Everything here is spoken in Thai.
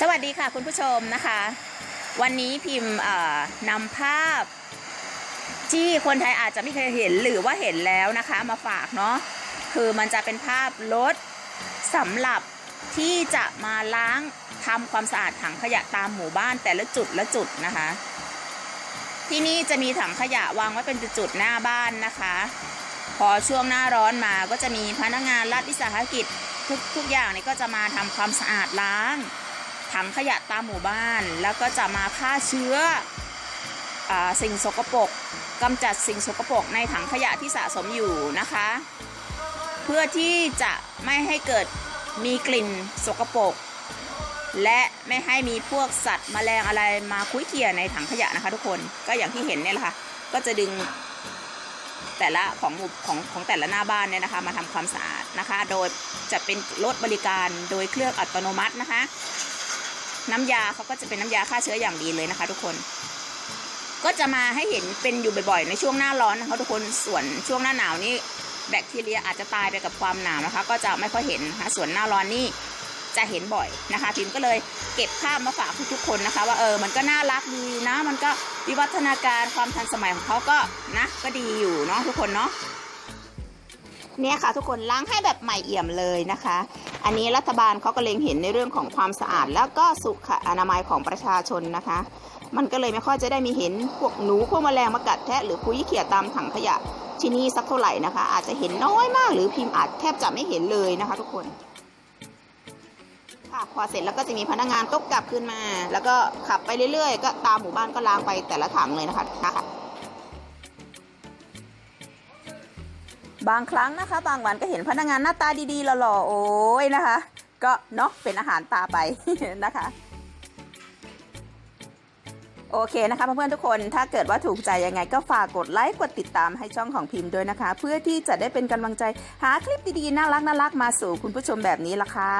สวัสดีค่ะคุณผู้ชมนะคะ วันนี้พิมพ์นำภาพ ที่คนไทยอาจจะไม่เคยเห็นหรือว่าเห็นแล้วนะคะมาฝากเนาะคือมันจะเป็นภาพรถสำหรับที่จะมาล้างทำความสะอาดถังขยะตามหมู่บ้านแต่ละจุดละจุดนะคะ ที่นี่จะมีถังขยะวางไว้เป็นจุดๆหน้าบ้านนะคะ พอช่วงหน้าร้อนมาก็จะมีพนักงานรัฐวิสาหกิจทุกทุกอย่างนี่ก็จะมาทำความสะอาดล้าง ถังขยะตามหมู่บ้าน แล้วก็จะมาฆ่าเชื้ออสิ่งสกปรกกำจัดสิ่งสกปรกในถังขยะที่สะสมอยู่นะคะ เพื่อที่จะไม่ให้เกิดมีกลิ่นสกปรกและไม่ให้มีพวกสัตว์แมลงอะไรมาคุ้ยเขี่ยในถังขยะนะคะ ทุกคนก็อย่างที่เห็นเนี่ยแหละค่ะก็จะดึงแต่ละของหมู่ของของแต่ละหน้าบ้านเนี่ยนะคะ มาทำความสะอาดนะคะ โดยจะเป็นรถบริการโดยเครื่องอัตโนมัตินะคะ น้ำยาเขาก็จะเป็นน้ำยาฆ่าเชื้ออย่างดีเลยนะคะ ทุกคน ก็จะมาให้เห็นเป็นอยู่บ่อยๆ ในช่วงหน้าร้อนนะคะทุกคนส่วนช่วงหน้าหนาวนี่แบคทีเรียอาจจะตายไปกับความหนาวนะคะ ก็จะไม่ค่อยเห็นนะคะส่วนหน้าร้อนนี่จะเห็นบ่อยนะคะพิมก็เลยเก็บภาพมาฝากทุกๆคนนะคะ ว่าเออมันก็น่ารักดีนะ มันก็วิวัฒนาการความทันสมัยของเขาก็นะก็ดีอยู่เนาะทุกคนเนาะเนี่ยค่ะทุกคนล้างให้แบบใหม่เอี่ยมเลยนะคะ อันนี้รัฐบาลเขาก็เล็งเห็นในเรื่องของความสะอาด แล้วก็สุขอนามัยของประชาชนนะคะ มันก็เลยไม่ค่อยจะได้มีเห็นพวกหนูพวกแมลงมากัดแทะหรือคุยเขี่ยตามถังขยะที่นี่สักเท่าไหร่นะคะ อาจจะเห็นน้อยมากหรือพิมพ์อาจแทบจะไม่เห็นเลยนะคะ ทุกคนค่ะพอเสร็จแล้วก็จะมีพนักงานก็กลับขึ้นมา แล้วก็ขับไปเรื่อยๆ ก็ตามหมู่บ้านก็ล้างไปแต่ละถังเลยนะคะ บางครั้งนะคะ บางวันก็เห็นพนักงานหน้าตาดีๆหล่อๆโอ้ยนะคะ ก็เนาะเป็นอาหารตาไปนะคะโอเคนะคะเพื่อนๆทุกคนถ้าเกิดว่าถูกใจยังไงก็ฝากกดไลค์กดติดตามให้ช่องของพิมพ์ด้วยนะคะ เพื่อที่จะได้เป็นกำลังใจหาคลิปดีๆน่ารักน่ารักมาสู่คุณผู้ชมแบบนี้ละค่ะ